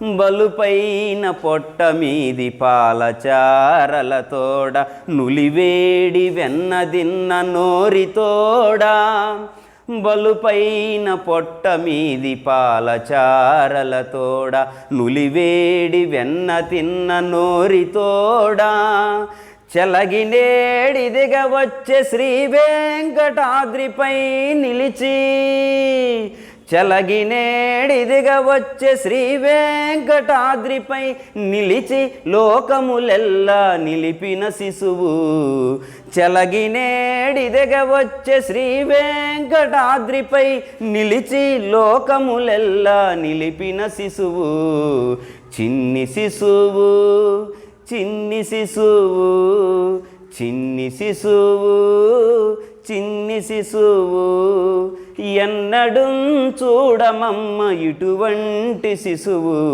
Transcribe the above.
బలుపైన పొట్ట మీది పాలచారలతోడ నులివేడి వెన్నదిన్న నోరితోడా బలుపైన పొట్ట మీది పాలచారలతోడ నులివేడి వెన్న తిన్న నోరితోడా చెలగినేడి వచ్చే శ్రీ వెంకటాద్రిపై నిలిచి చెలగినేడిదిగ వచ్చే శ్రీ వెంకటాద్రిపై నిలిచి లోకములెల్లా నిలిపిన శిశువు. చెలగినేడిదిగ వచ్చే శ్రీ వెంకటాద్రిపై నిలిచి లోకములెల్లా నిలిపిన శిశువు. చిన్ని శిశువు చిన్ని శిశువు చిన్ని శిశువు చిన్ని శిశువు. ఎన్నడు చూడమమ్మ ఇటువంటి శిశువు.